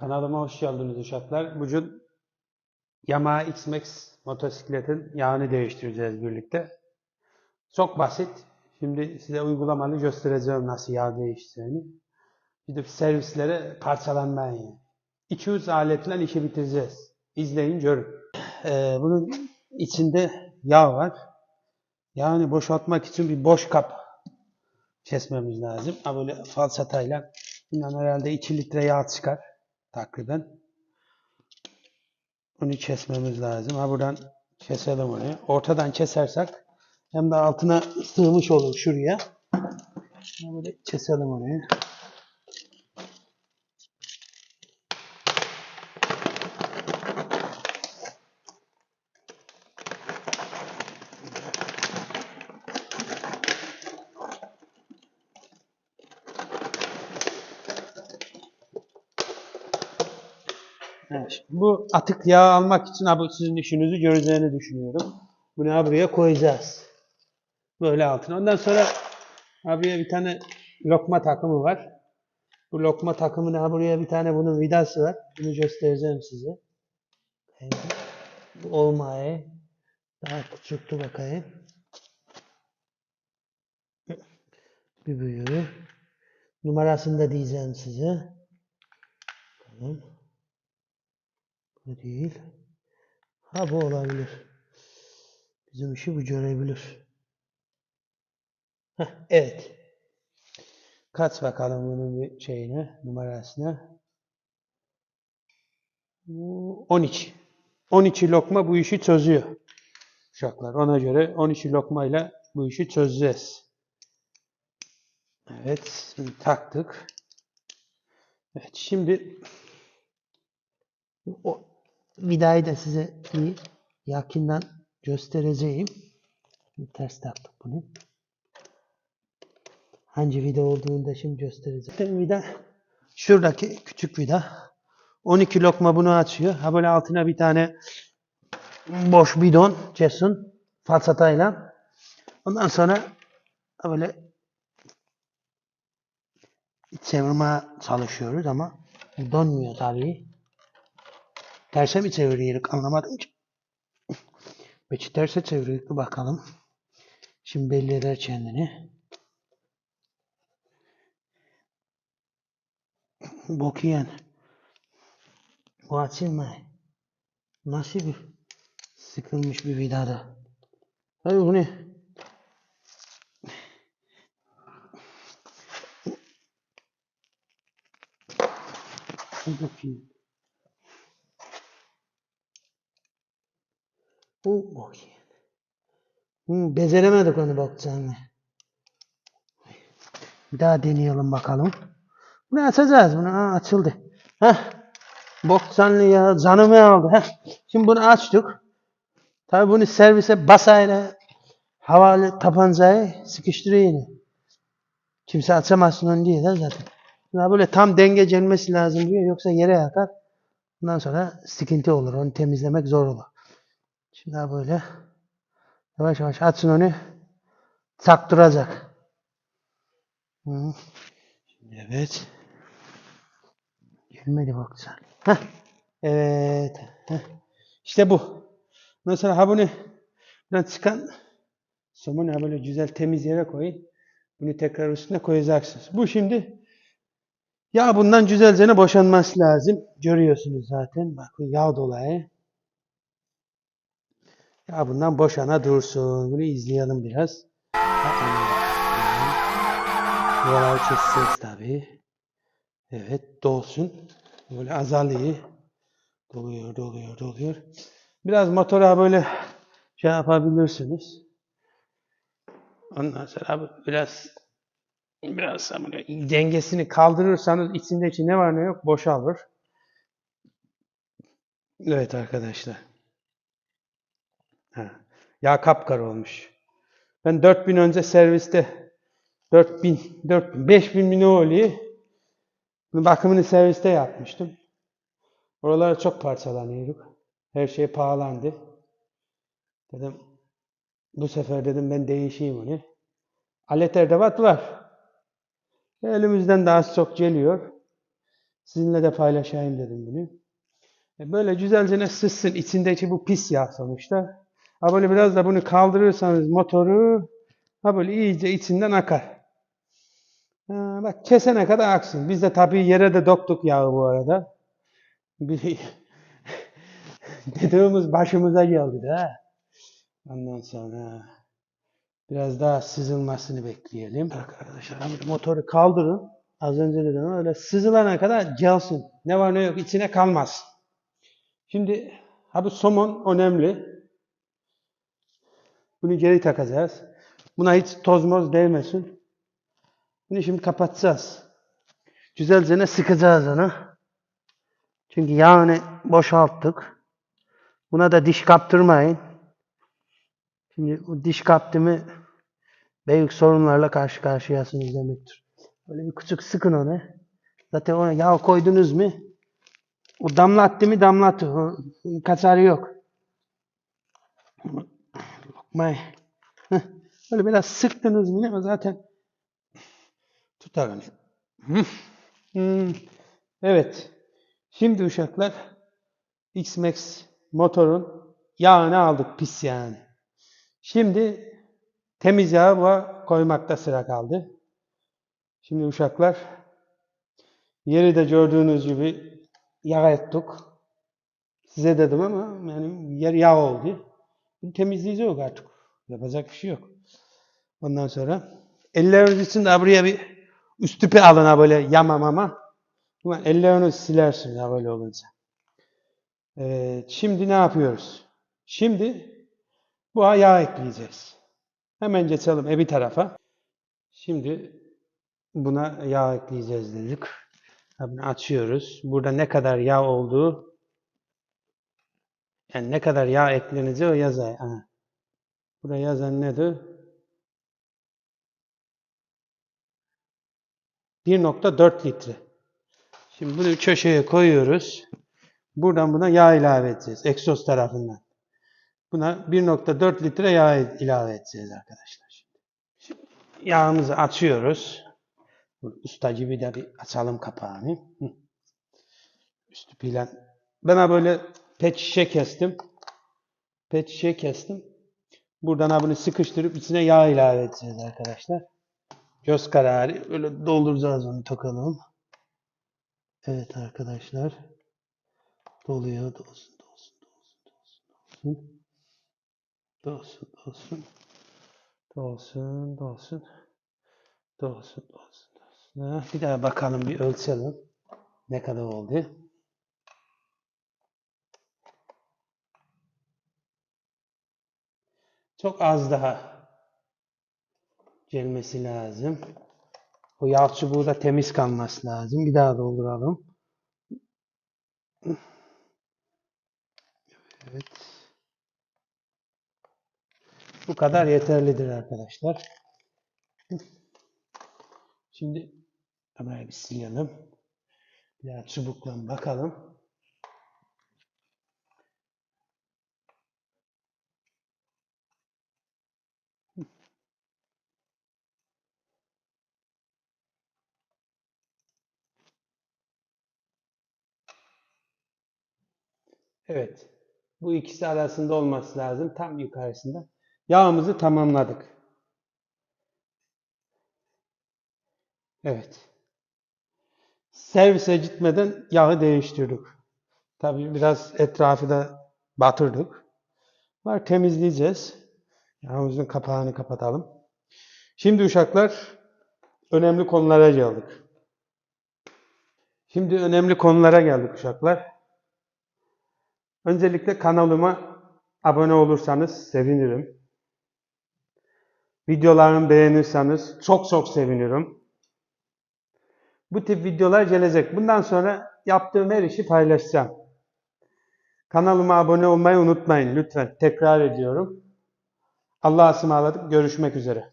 Kanalıma hoş geldiniz uşaklar. Bugün Yamaha X-Max motosikletin yağını değiştireceğiz birlikte. Çok basit. Şimdi size uygulamalı göstereceğim nasıl yağ değiştireceğini. Gidip servislere parçalanmayın. 200 aletle işi bitireceğiz. İzleyin görün. Ee, bunun içinde yağ var. Yağını boşaltmak için bir boş kap kesmemiz lazım. Ha böyle falsatayla bundan herhalde 2 litre yağ çıkar takriben. Bunu kesmemiz lazım. Ha buradan keselim onu. Ortadan kesersek hem de altına sığmış olur şuraya. Böyle keselim onu. Evet, bu atık yağ almak için ha, bu sizin işinizi göreceğini düşünüyorum. Bunu ha buraya koyacağız. Böyle altına. Ondan sonra ha buraya bir tane lokma takımı var. Bu lokma takımının ha buraya bir tane bunun vidası var. Bunu göstereceğim size. Bu olmayı daha küçülttü bakayım. Bir büyüğü. Numarasını da diyeceğim size. Tamam. Bu değil. Ha bu olabilir. Bizim işi bu görebilir. Heh, evet. Kaç bakalım bunun bir şeyine, numarasına. Bu 12. 12 lokma bu işi çözüyor. Uşaklar ona göre 12 lokmayla bu işi çözeceğiz. Evet, şimdi taktık. Evet, şimdi o vidayı da size bir yakından göstereceğim. Şimdi ters taktık bunu. Hangi vida olduğunu da şimdi göstereceğim. Vida şuradaki küçük vida. 12 lokma bunu açıyor. Ha böyle altına bir tane boş bidon cesun falsatayla. Ondan sonra böyle çevirmeye çalışıyoruz ama donmuyor tabii. Terse mi çeviriyoruz anlamadım ki. Peki terse çeviriyoruz bakalım. Şimdi belli eder kendini. Bok yiyen. Bu açılma. Nasıl bir sıkılmış bir vidada. Hayır bu ne? Bakayım. Bu. Hı, beceremedik onu bakacağını. Bir daha deneyelim bakalım. Bunu açacağız. Bunu ha, açıldı. Heh. Bok canlı ya. Canımı aldı. Heh. Şimdi bunu açtık. Tabi bunu servise basayla havalı tabancayı sıkıştırıyor. Kimse açamazsın onu diye de zaten. Ya böyle tam denge gelmesi lazım diyor. Yoksa yere yakar. Ondan sonra sıkıntı olur. Onu temizlemek zor olur. Şimdi daha böyle yavaş yavaş açsın onu. Çaktıracak. Hı. Şimdi evet. Gelmedi bak sen. Heh. Evet. Heh. İşte bu. Mesela ha bunu buradan çıkan somonu böyle güzel temiz yere koyun. Bunu tekrar üstüne koyacaksınız. Bu şimdi yağ bundan güzelce boşanması lazım. Görüyorsunuz zaten. Bakın yağ dolayı. Ya bundan boşana dursun. Bunu izleyelim biraz. Buraları keseceğiz tabii. Evet dolsun. Böyle azalıyor. Doluyor, doluyor, doluyor. Biraz motora böyle şey yapabilirsiniz. Ondan sonra biraz biraz dengesini kaldırırsanız içindeki ne var ne yok boşalır. Evet arkadaşlar. Ha. Yağ kapkara olmuş. Ben 4000 önce serviste 4000, 4000, 5000 minoli bakımını serviste yapmıştım. Oralar çok parçalanıyorduk. Her şey pahalandı. Dedim bu sefer dedim ben değişeyim onu. Alet edevat var. Elimizden daha çok geliyor. Sizinle de paylaşayım dedim bunu. E, Böyle güzelce ne sızsın. içindeki bu pis yağ sonuçta. Ha böyle biraz da bunu kaldırırsanız motoru ha böyle iyice içinden akar. Ha, bak kesene kadar aksın. Biz de tabii yere de doktuk yağı bu arada. Bir dediğimiz başımıza geldi de. Ondan sonra biraz daha sızılmasını bekleyelim. Arkadaşlar abi motoru kaldırın. Az önce dedim öyle sızılana kadar gelsin. Ne var ne yok içine kalmaz. Şimdi ha bu somon önemli. Bunu geri takacağız. Buna hiç toz moz değmesin. Bunu şimdi kapatacağız. Güzelce ne sıkacağız onu. Çünkü yağını boşalttık. Buna da diş kaptırmayın. Şimdi o diş kaptı mı büyük sorunlarla karşı karşıyasınız demektir. Böyle bir küçük sıkın onu. Zaten ona yağ koydunuz mu o damlattı mı damlattı. Kaçarı yok. Lokmayı. Heh, Böyle biraz sıktınız mı ama zaten tutar. Hı. Hmm. Evet. Şimdi uşaklar X-Max motorun yağını aldık pis yağını. Şimdi temiz yağı koymakta sıra kaldı. Şimdi uşaklar yeri de gördüğünüz gibi yağ ettik. Size dedim ama yani yer yağ oldu. Bunu temizleyici yok artık. Yapacak bir şey yok. Ondan sonra elleriniz için de buraya bir üstüpe alın ha böyle yama mama. Ulan ellerinizi silersiniz ha böyle olunca. Evet, şimdi ne yapıyoruz? Şimdi bu yağ ekleyeceğiz. Hemen geçelim evi tarafa. Şimdi buna yağ ekleyeceğiz dedik. Bunu açıyoruz. Burada ne kadar yağ olduğu yani ne kadar yağ ekleneceği o yazar. Ha. Burada yazan nedir? 1.4 litre. Şimdi bunu köşeye koyuyoruz. Buradan buna yağ ilave edeceğiz. Egzoz tarafından. Buna 1.4 litre yağ ilave edeceğiz arkadaşlar. Şimdi yağımızı açıyoruz. Usta gibi de bir açalım kapağını. Üstü plan. Ben böyle pet şişe kestim. Pet şişe kestim. Buradan ha bunu sıkıştırıp içine yağ ilave edeceğiz arkadaşlar. Göz kararı. Öyle dolduracağız onu takalım. Evet arkadaşlar. Doluyor. Dolsun, dolsun, dolsun, dolsun, dolsun. Dolsun, dolsun. Dolsun, dolsun. Dolsun, dolsun, dolsun. Bir daha bakalım, bir ölçelim. Ne kadar oldu? Çok az daha gelmesi lazım. O yağ çubuğu da temiz kalması lazım. Bir daha dolduralım. Evet. Bu kadar yeterlidir arkadaşlar. Şimdi kamerayı bir silelim. Bir daha çubukla bakalım. Evet. Bu ikisi arasında olması lazım. Tam yukarısında. Yağımızı tamamladık. Evet. Servise gitmeden yağı değiştirdik. Tabii biraz etrafı da batırdık. Var temizleyeceğiz. Yağımızın kapağını kapatalım. Şimdi uşaklar önemli konulara geldik. Şimdi önemli konulara geldik uşaklar. Öncelikle kanalıma abone olursanız sevinirim. Videolarımı beğenirseniz çok çok sevinirim. Bu tip videolar gelecek. Bundan sonra yaptığım her işi paylaşacağım. Kanalıma abone olmayı unutmayın lütfen. Tekrar ediyorum. Allah'a ısmarladık. Görüşmek üzere.